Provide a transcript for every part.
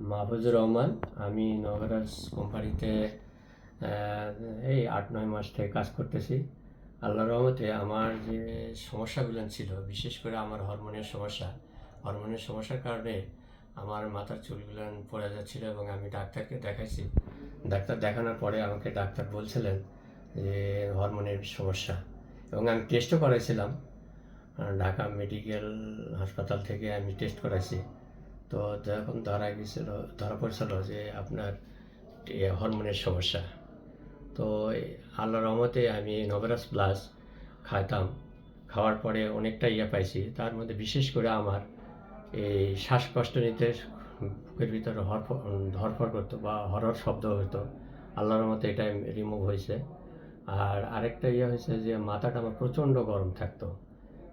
মাহফুজুর রহমান, আমি নগরাজ কোম্পানিতে এই আট, নয় মাস থেকে কাজ করতেছি। আল্লাহ রহমতে আমার যে সমস্যাগুলো ছিল, বিশেষ করে আমার হরমোনের সমস্যা, হরমোনের সমস্যার কারণে আমার মাথার চুলগুলো পড়ে যাচ্ছিল এবং আমি ডাক্তারকে দেখাইছি। ডাক্তার দেখানোর পরে আমাকে ডাক্তার বলছিলেন যে, হরমোনের সমস্যা। এবং আমি টেস্টও করাইছিলাম। ঢাকা মেডিকেল হাসপাতাল থেকে আমি টেস্ট করাইছি। তো যখন ধরা গেছিল ধরা পড়ছিল যে আপনার হরমোনের সমস্যা। তো আল্লাহ রহমতে আমি নবরাজ প্লাস খাইতাম। খাওয়ার পরে অনেকটা ইয়ে পাইছি। তার মধ্যে বিশেষ করে আমার এই শ্বাসকষ্ট নিতে বুকের ভিতরে ধরফর করতো বা হরর শব্দ হতো। আল্লাহর মতে এটা রিমুভ হয়েছে। আর আরেকটা ইয়ে হয়েছে যে মাথাটা আমার প্রচণ্ড গরম থাকতো।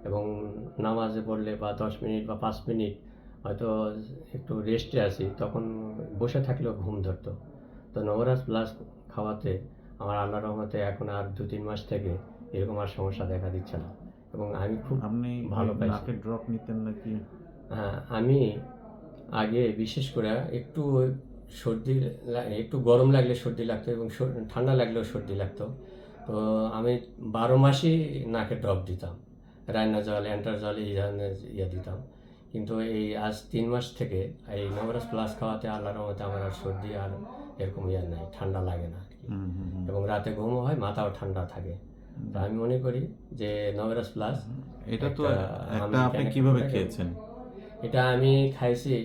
এবং নামাজে পড়লে বা দশ মিনিট বা পাঁচ মিনিট হয়তো একটু রেস্টে আছি তখন বসে থাকলেও ঘুম ধরতো। তো নবরাজ প্লাস খাওয়াতে আমার আল্লাহ রহমতে এখন আর দু তিন মাস থেকে এরকম আর সমস্যা দেখা দিচ্ছে না। এবং আমি খুব আপনি ভালো পাইছি। নাকের ড্রপ নিতেন নাকি? হ্যাঁ, আমি আগে বিশেষ করে একটু সর্দি একটু গরম লাগলে সর্দি লাগতো এবং ঠান্ডা লাগলেও সর্দি লাগতো। তো আমি বারো মাসই নাকে ড্রপ দিতাম। রান্না জল অ্যান্টার জল এই ধরনের ইয়ে দিতাম। কিন্তু এই আজ তিন মাস থেকে এই নবরাজ প্লাস খাওয়াতে আল্লাহর রহমতে আমার আর সর্দি আর এরকম ইয়ে নাই ঠান্ডা লাগে না। এবং রাতে ঘুমও হয় মাথাও ঠান্ডা থাকে। আমি মনে করি যে নবরাজ প্লাস এটা তো একটা আপনি কীভাবে খেয়েছেন? এটা আমি খাইছি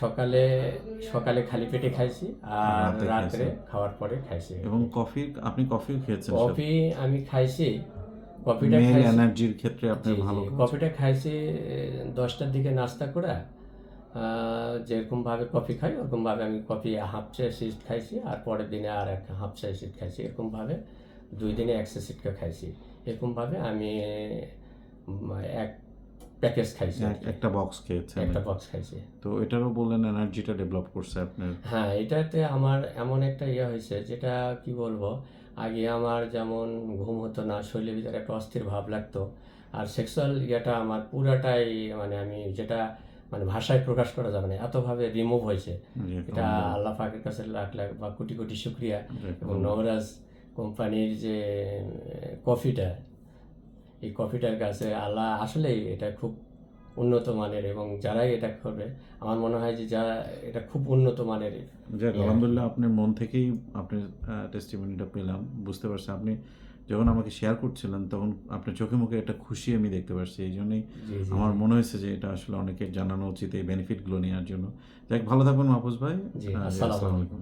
সকালে সকালে খালি পেটে খাইছি আর রাতে রাত্রে খাওয়ার পরে খাইছি। এবং কফি আপনি কফিও খেয়েছেন কফি আমি খাইছি কফিটা মেল এনার্জির ক্ষেত্রে আপনি ভালো কফিটা খাইছি দশটার দিকে নাস্তা করে আহ, যেরকম ভাবে কফি খাই ওরকম ভাবে আমি কফি হাফ চা সিট খাইছি আর পরের দিনে আর এক হাফ চা সিট খাইছি এরকম ভাবে দুই দিনে এক চা সিটকে খাইছি। এরকম ভাবে আমি এক প্যাকেজ খাইছি একটা বক্স খেয়েছেন। একটা বক্স খাইছি। তো এটারও বললেন এনার্জিটা ডেভেলপ করছে আপনার। হ্যাঁ এটাতে আমার এমন একটা ইয়ে হয়েছে যেটা কি বলব আগে আমার যেমন ঘুম হতো না শরীরের ভিতরে একটা অস্থির ভাব লাগতো। আর সেক্সুয়াল ইয়েটা আমার পুরাটাই মানে আমি যেটা মানে ভাষায় প্রকাশ করা যাবে না এতভাবে রিমুভ হয়েছে। এটা আল্লাহ ফাঁকের কাছে লাখ লাখ বা কোটি কোটি শুক্রিয়া। এবং নবরাজ কোম্পানির যে কফিটা এই কফিটার কাছে আল্লাহ আসলেই এটা খুব উন্নত মানের এবং যারাই এটা করবে আমার মনে হয় যে যারা এটা খুব উন্নত মানের যাক. আলহামদুলিল্লাহ আপনার মন থেকেই আপনার টেস্টিমনিটা পেলাম বুঝতে পারছি আপনি যখন আমাকে শেয়ার করছিলেন তখন আপনার চোখে মুখে একটা খুশি আমি দেখতে পারছি এই জন্যই আমার মনে হয়েছে যে এটা আসলে অনেকের জানানো উচিত এই বেনিফিটগুলো নেওয়ার জন্য যাক ভালো থাকুন মাহফুজ ভাই আসসালামু। আলাইকুম